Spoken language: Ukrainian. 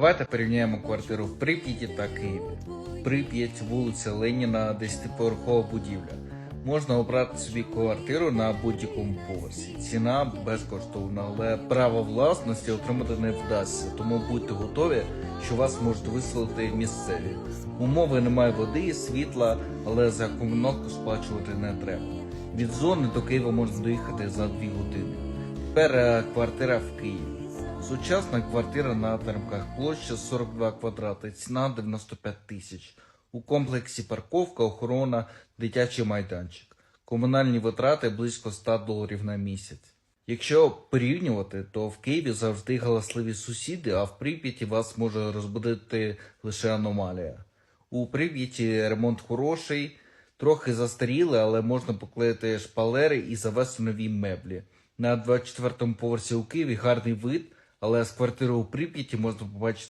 Давайте порівняємо квартиру в Прип'яті та Києві. Прип'ять, вулиця Леніна, 10-поверхова будівля. Можна обрати собі квартиру на будь-якому поверсі. Ціна безкоштовна, але право власності отримати не вдасться, тому будьте готові, що вас можуть виселити місцеві. Умови немає води, світла, але за комуналку сплачувати не треба. Від зони до Києва можна доїхати за 2 години. Тепер е, квартира в Києві. Сучасна квартира на Теремках, площа 42 квадрати, ціна 95 тисяч. У комплексі парковка, охорона, дитячий майданчик. Комунальні витрати близько 100 доларів на місяць. Якщо порівнювати, то в Києві завжди галасливі сусіди, а в Прип'яті вас може розбудити лише аномалія. У Прип'яті ремонт хороший, трохи застаріли, але можна поклеїти шпалери і завести нові меблі. На 24-му поверсі у Києві гарний вид, але з квартири у Прип'яті можна побачити